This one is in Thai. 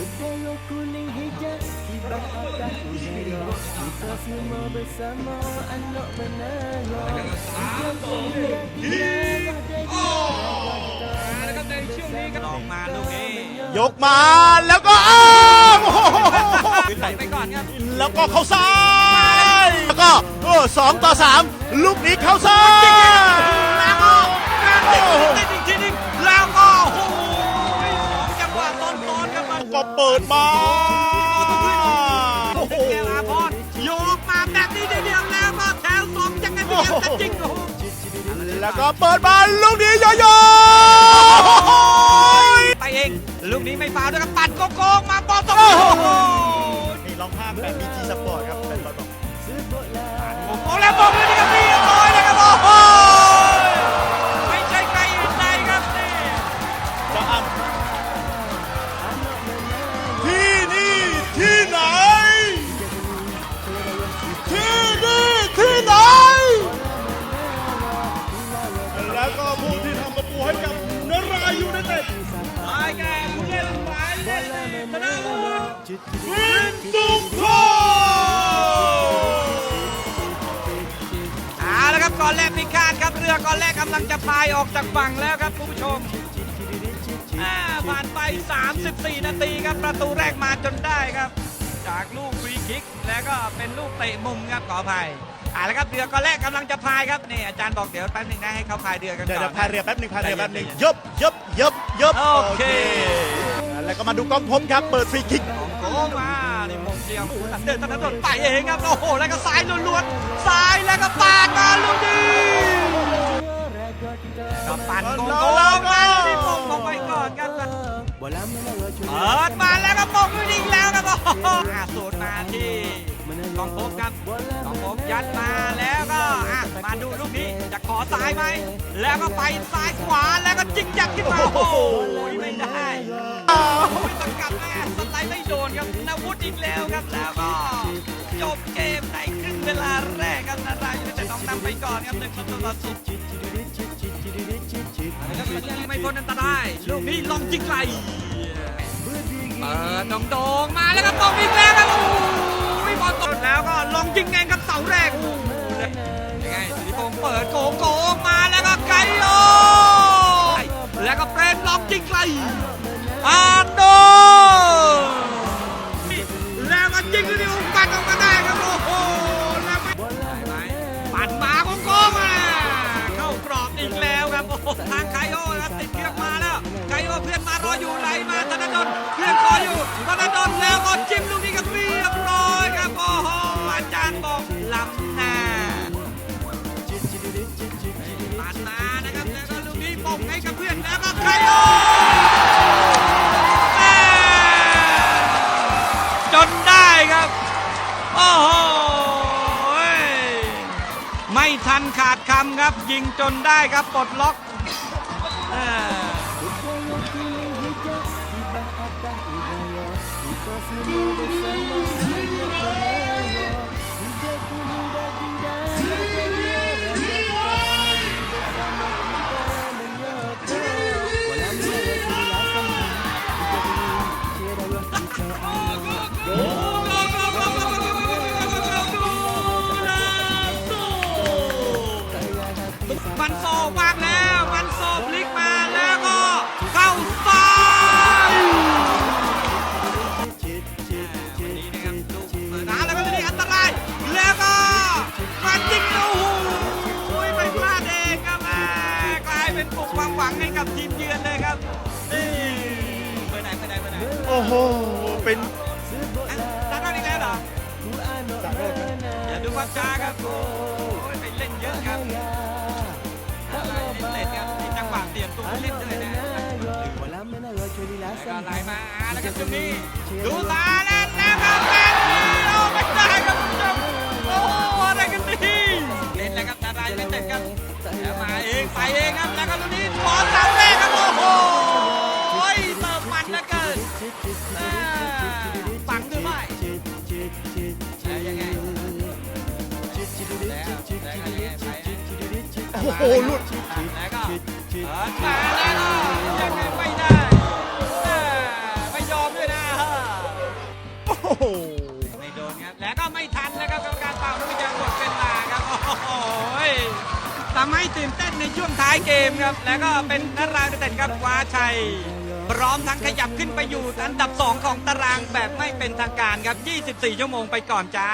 Budaya kuning hijau Kibar atas udara Kita semua bersama Anak menara Hijau kuning Kita นะครับในช่วงนี้ครับลองมาลูกนี้ยกมาแล้วก็อ้าวโอ้โหใส่ไปก่อนครับแล้วก็เข้าซ้าย แล้วก็เออสองต่อสามลูกนี้เข้าซ้าย ก็เปิดมาโอ้โหเกลอาพรโยกมาแบบนี้เดียวๆแล้วก็แถวสองยังไงพยายามจะจิกโอ้โหแล้วก็เปิดมาลูกนี้โยโย่ไปเองลูกนี้ไม่ฟาวด้วยครับปัดโกงๆมาบอลตรงโอ้นี้โหโอ้โหนี่ลองภาพแบบบีจีสปอร์ตครับเป็นบอลบอก เอาละครับก่อนแรกพิฆาตครับเรือก่อนแรกกำลังจะพายออกจากฝั่งแล้วครับคุณผู้ชมอ่าผ่านไป 34 นาทีครับประตูแรกมาจนได้ครับ จากลูกฟรีคิกแล้วก็เป็นลูกเตะมุมครับขออภัยเอาละครับเรือก่อนแรกกำลังจะพายครับนี่อาจารย์บอกเดี๋ยวแป๊บนึงนะให้เขาพายเรือกันเดี๋ยวเดี๋ยวพายเรือแป๊บหนึ่งพายเรือแป๊บหนึ่งยบยบยบยบโอเค แล้วก็มาดูกล้องพบครับ เปิดฟรีคิกโอ้มานี่มงเดียวตัดเดินตัดเดินไปเองครับ โอ้โห แล้วก็ซ้ายล้วนๆ ซ้ายแล้วก็ปาดมาลูกดีก็ปั่นโกงโกงมาที่มงลงไปก่อนครับเปิดมาแล้วก็มงลูกนี้อีกแล้วครับโอ้โหอะสูตรมาที่ กองพบครับกองพบยัดมาแล้วก็อะมาดูลูกนี้จะขอซ้ายไหมแล้วก็ไปซ้ายขวาแล้วก็จิกจักขึ้นมาโอ้โหไม่ได้ไม่สกัดแม่สไลด์ไม่โดนครับนาวุธอีกแล้วครับแล้วก็จบเกมในครึ่งเวลาแรกครับนารายูไนเต็ดต้องนำไปก่อนครับหนึ่งประตูต่อศูนย์ครับมันยิงไม่พ้นอันตรายลูกนี้ลองจิกไกลเปิดตรงโดงๆมาแล้วก็ตรงอีกแล้วครับโอ้ยบอลตก แล้วก็ลงยิงเองครับเสาแรกโอ้ยังไงสุธิพงษ์เปิดโกงโกงมาแล้วก็ไกโอแล้วก็เปรมลองยิงไกลอาโดแล้วก็ยิงที่อุ้งปัดออกมาได้ครับโอ้โหแล้วไม่ได้ไหมปัดมาโกงโกงมาเข้ากรอบอีกแล้วครับโอ้ทางไคโอนะครับติดเครื่องมาแล้วไคโอเพื่อนมารออยู่ไหลมาธนดลเพื่อนคอยอยู่ธนดลแล้วก็จิ้มลูกนี้ ครับ โอ้โห ไม่ทันขาดคำครับ ยิงจนได้ครับปลดล็อกอ กับทีมเยือนเลยครับนี่ไปไหนไปไหนไปไหนโอ้โห เป็นอะตาโดนอีกแล้วเหรอจากโลกนะอย่าดูความช้าครับโอ้ยไปเล่นเยอะครับอะไรเล่นครับมีจังหวะเปลี่ยนตัวเล่นด้วยนะ Bola menara แล้ว kejelasan ก็ไหลมาแล้วก็ตรงนี้ ดูตาแล้วแล้วก็เป็นโอ้ไม่ได้ครับคุณผู้ชมโอ้อะไรกันนี่เล่นแล้วครับดารายไม่เต็มครับแล้วมาเองไปเองครับแล้วก็ตรงนี้บอลเโอ้โหลุดแล้วก็มาแล้วยังไงไม่ได้ไม่ยอมด้วยนะโอ้โหไม่โดนครับแล้วก็ไม่ทันนะครับกรรมการเป่าแล้วมีจังหวดเป็นมาครับโอ้ยทำให้ตื่นเต้นในช่วงท้ายเกมครับ แล้วก็เป็นนารางเต็ดครับว้าชัยพร้อมทั้งขยับขึ้นไปอยู่อันดับ 2 ของตารางแบบไม่เป็นทางการครับ 24 ชั่วโมงไปก่อนจ้า